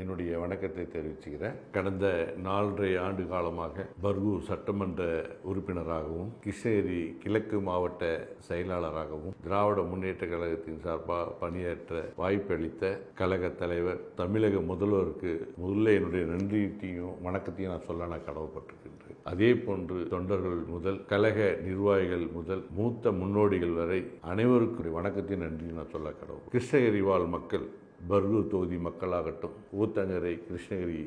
என்னுடைய வணக்கத்தை தெரிவிச்சுக்கிறேன். கடந்த நாலரை ஆண்டு காலமாக பர்கூர் சட்டமன்ற உறுப்பினராகவும் கிருஷ்ணகிரி கிழக்கு மாவட்ட செயலாளராகவும் திராவிட முன்னேற்ற கழகத்தின் சார்பாக பணியாற்ற வாய்ப்பளித்த கழக தலைவர் தமிழக முதல்வருக்கு முதல்ல என்னுடைய நன்றியையும் வணக்கத்தையும் நான் சொல்ல நான் கடவுப்பட்டிருக்கின்றேன் அதே போன்று தொண்டர்கள் முதல் கழக நிர்வாகிகள் முதல் மூத்த முன்னோடிகள் வரை அனைவருக்குரிய வணக்கத்தையும் நன்றி நான் சொல்ல கடவுள் கிருஷ்ணகிரி வாழ் மக்கள் பர்கூர் தொகுதி மக்களாகட்டும் ஊத்தங்கரை கிருஷ்ணகிரி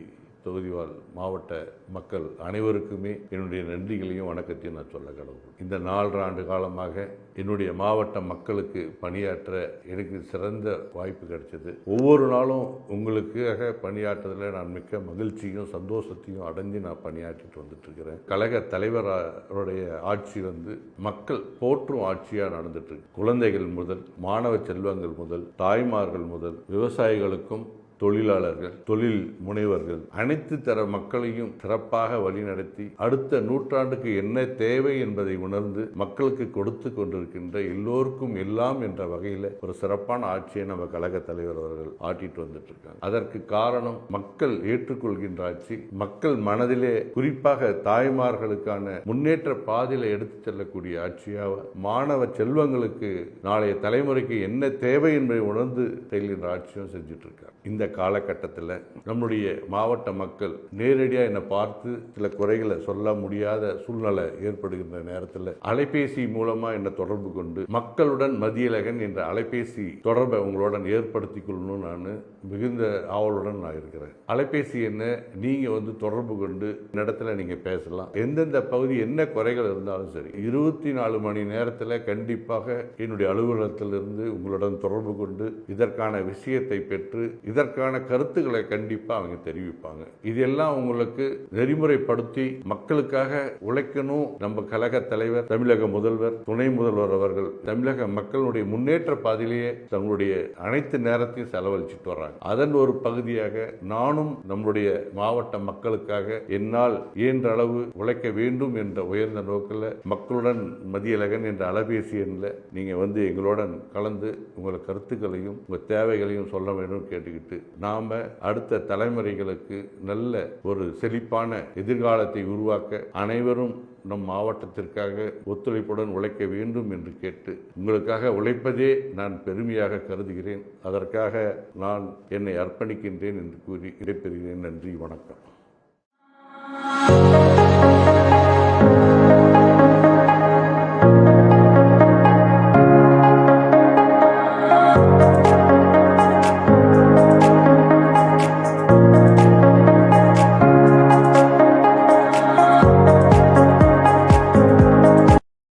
தொகுதிவால் மாவட்ட மக்கள் அனைவருக்குமே என்னுடைய நன்றிகளையும் வணக்கத்தையும் நான் சொல்ல கடவுள். இந்த நாலரை ஆண்டு காலமாக என்னுடைய மாவட்ட மக்களுக்கு பணியாற்ற எனக்கு சிறந்த வாய்ப்பு கிடைச்சது. ஒவ்வொரு நாளும் உங்களுக்காக பணியாற்றுறதுல நான் மிக்க மகிழ்ச்சியும் சந்தோஷத்தையும் அடைஞ்சு நான் பணியாற்றிட்டு வந்துட்டு இருக்கிறேன் கழக தலைவருடைய ஆட்சி வந்து மக்கள் போற்றும் ஆட்சியாக நடந்துட்டு குழந்தைகள் முதல் மாணவ செல்வங்கள் முதல் தாய்மார்கள் முதல் விவசாயிகளுக்கும் தொழிலாளர்கள் தொழில் முனைவர்கள் அனைத்து தர மக்களையும் சிறப்பாக வழிநடத்தி அடுத்த நூற்றாண்டுக்கு என்ன தேவை என்பதை உணர்ந்து மக்களுக்கு கொடுத்து கொண்டிருக்கின்ற எல்லோருக்கும் எல்லாம் என்ற வகையில் ஒரு சிறப்பான ஆட்சியை நம்ம கழக தலைவர் அவர்கள் ஆட்டிட்டு வந்துட்டு இருக்காங்க அதற்கு காரணம் மக்கள் ஏற்றுக்கொள்கின்ற ஆட்சி மக்கள் மனதிலே குறிப்பாக தாய்மார்களுக்கான முன்னேற்ற பாதையில எடுத்து செல்லக்கூடிய ஆட்சியாக மாணவ செல்வங்களுக்கு நாளைய தலைமுறைக்கு என்ன தேவை என்பதை உணர்ந்து செல்கின்ற ஆட்சியும் செஞ்சுட்டு இருக்காங்க இந்த காலகட்டத்தில் நம்முடைய மாவட்ட மக்கள் நேரடியாக என்னை பார்த்து சில குறைகளை சொல்ல முடியாத சூழ்நிலை ஏற்படுகின்ற நேரத்தில் அலைபேசி மூலமாக என்னை தொடர்பு கொண்டு மக்களுடன் மதியலகன் என்ற அலைபேசி தொடர்பை உங்களுடன் ஏற்படுத்திக் கொள்ளணும் நான் மிகுந்த ஆவலுடன் நான் இருக்கிறேன். அலைபேசி என்ன? நீங்கள் வந்து தொடர்பு கொண்டு இந்த இடத்துல நீங்கள் பேசலாம். எந்தெந்த பகுதி என்ன குறைகள் இருந்தாலும் சரி இருபத்தி நாலு மணி நேரத்தில் கண்டிப்பாக என்னுடைய அலுவலகத்திலிருந்து உங்களுடன் தொடர்பு கொண்டு இதற்கான விஷயத்தை பெற்று இதற்கு அதற்கான கருத்துக்களை கண்டிப்பாக அவங்க தெரிவிப்பாங்க. இதெல்லாம் உங்களுக்கு நெறிமுறைப்படுத்தி மக்களுக்காக உழைக்கணும். நம்ம கழக தலைவர் தமிழக முதல்வர் துணை முதல்வர் அவர்கள் தமிழக மக்களுடைய முன்னேற்ற பாதையிலேயே தங்களுடைய அனைத்து நேரத்தையும் செலவழிச்சிட்டு வர்றாங்க. அதன் ஒரு பகுதியாக நானும் நம்முடைய மாவட்ட மக்களுக்காக என்னால் இயன்ற அளவு உழைக்க வேண்டும் என்ற உயர்ந்த நோக்கில் மக்களுடன் மதியழகன் என்ற அலைபேசி எண்ணில் நீங்கள் வந்து எங்களுடன் கலந்து உங்கள் கருத்துக்களையும் உங்கள் தேவைகளையும் சொல்ல வேண்டும் கேட்டுக்கிட்டு நாம அடுத்த தலைமுறைகளுக்கு நல்ல ஒரு செழிப்பான எதிர்காலத்தை உருவாக்க அனைவரும் நம் மாவட்டத்திற்காக ஒத்துழைப்புடன் உழைக்க வேண்டும் என்று கேட்டு உங்களுக்காக உழைப்பதே நான் பெருமையாக கருதுகிறேன். அதற்காக நான் என்னை அர்ப்பணிக்கின்றேன் என்று கூறி இடைபெறுகிறேன் நன்றி வணக்கம்.